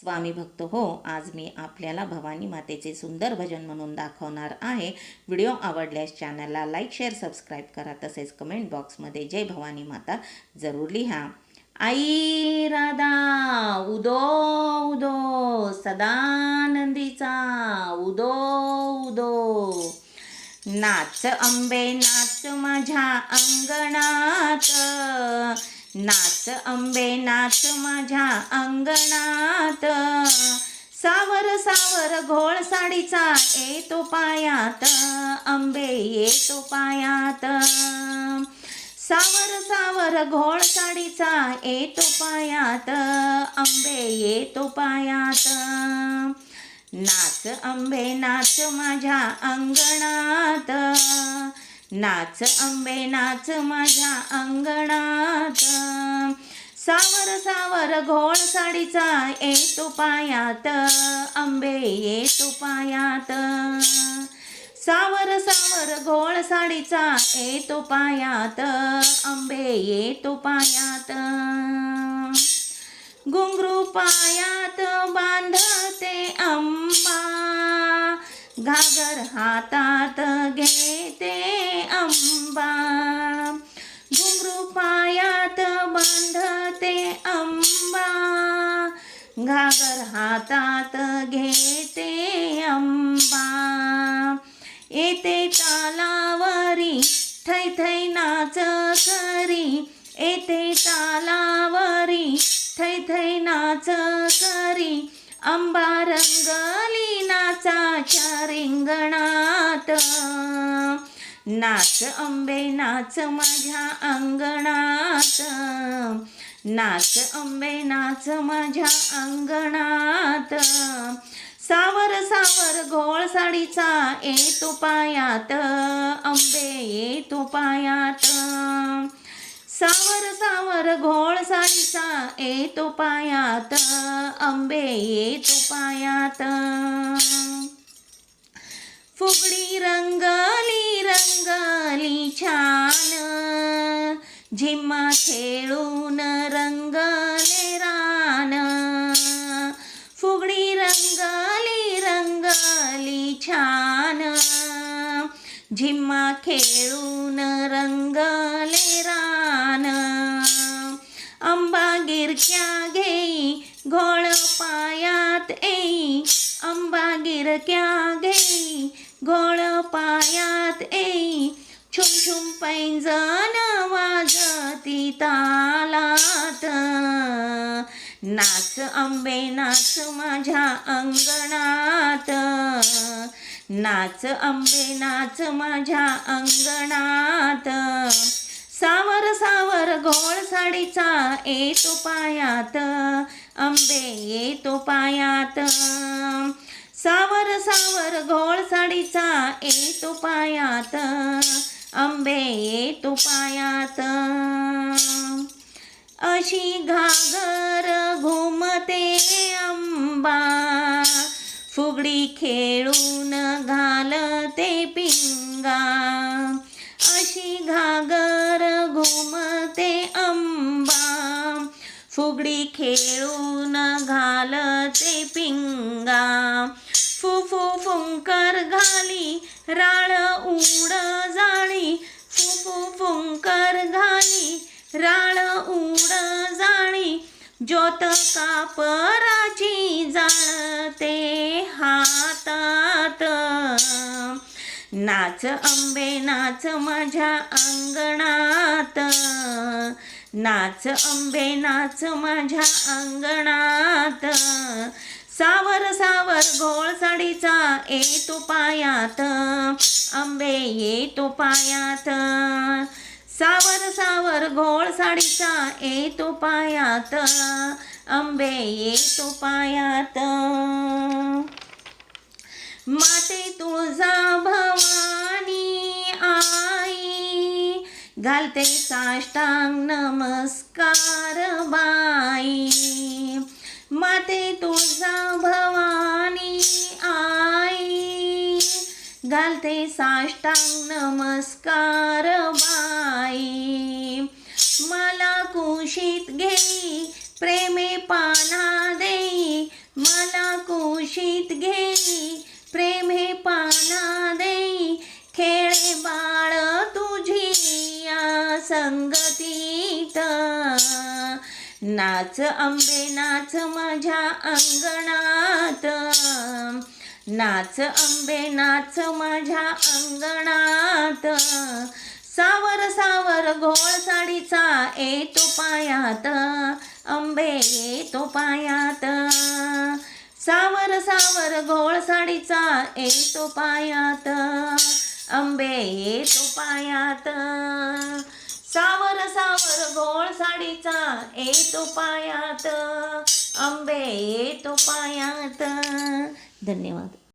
स्वामी भक्त हो आज मी आपल्याला भवानी मातेचे सुंदर भजन म्हणून दाखवणार आहे. व्हिडिओ आवडल्यास चॅनलला लाईक शेअर सबस्क्राईब करा. तसेच कमेंट बॉक्समध्ये जय भवानी माता जरूर लिहा. आई राधा उदो उदो सदानंदीचा उदो उदो. नाच अंबे नाच माझ्या अंगणात. नाच अंबे नाच माझ्या अंगणात. सावर सावर घोळ साडीचा येतो पायात. अंबे येतो पायात. सावर सावर घोळ साडीचा येतो पायात. अंबे येतो पायात. नाच अंबे नाच माझ्या अंगणात. नाच अंबे नाच माझ्या अंगणात. सावर सावर घोळ साडीचा येतो पायात. अंबे येतो पायात. सावर सावर घोळ साडीचा येतो पायात. अंबे येतो पायात. घुंगरू पायात बांधते अंबा. घागर हातात घेते अंबा घुंगरू पायात बांधते अंबा. घागर हातात घेते अंबा. येते तालावरी थै थै नाच करी येते तालावरी थै थै नाच करी अंबा रंगली नाचाच्या रिंगणात. नाच अंबे नाच माझ्या अंगणात. नाच अंबे नाच माझ्या अंगणात. सावर सावर घोळ साडीचा येतो पायात. अंबे येतो पायात. सावर सावर घोळ साडीचा येतो पायात. अंबे येतो पायात. फुगडी रंगली रंग झिम्मा खेळून रंगले रान. फुगडी रंगली रंगली छान. झिम्मा खेळून रंगले रान. आंबा गिरक्या घेई घोळ पायात येई. आंबा गिरक्या घेई घोळ पायात येई. छुम छुम पैंजन वाजती तालात. नाच आंबे नाच माझ्या अंगणात. नाच आंबे नाच माझ्या अंगणात. सावर सावर घोळ साडीचा येतो पायात. आंबे येतो पायात. सावर सावर घोळ साडीचा येतो पायात. अंबे येतो पायात अशी घागर घुमते अंबा फुगडी खेळून घालते पिंगा. अशी घागर घुमते अंबा फुगडी खेळून घालते पिंगा. फुफू फुंकर घाली राळ उड फुंकर घाली राळ उड जाळी ज्योत कापराची जाळते हातात. नाच अंबे नाच माझ्या अंगणात. नाच अंबे नाच माझ्या अंगणात. सावर सावर घोळ साडीचा येतो पायात. आंबे येतो पायात. सावर सावर घोळ साडीचा येतो पायात. आंबे येतो पायात. माते तुळजा भवानी आई घालते साष्टांग नमस्कार बाई. ते साष्टांग नमस्कार बाई. मला कुशीत घेई प्रेमे पाना देई. कुशीत घेई प्रेमे पाना देई. खेळे बाळ तुझी या संगतीत. नाच आंबे नाच माझ्या अंगणात. नाच आंबे नाच माझ्या अंगणात. सावर सावर घोळ साडीचा येतो पायात. आंबे येतो पायात. सावर सावर घोळ साडीचा येतो पायात. आंबे येतो पायात. सावर सावर घोळ साडीचा येतो पायात. आंबे येतो पायात. धन्यवाद.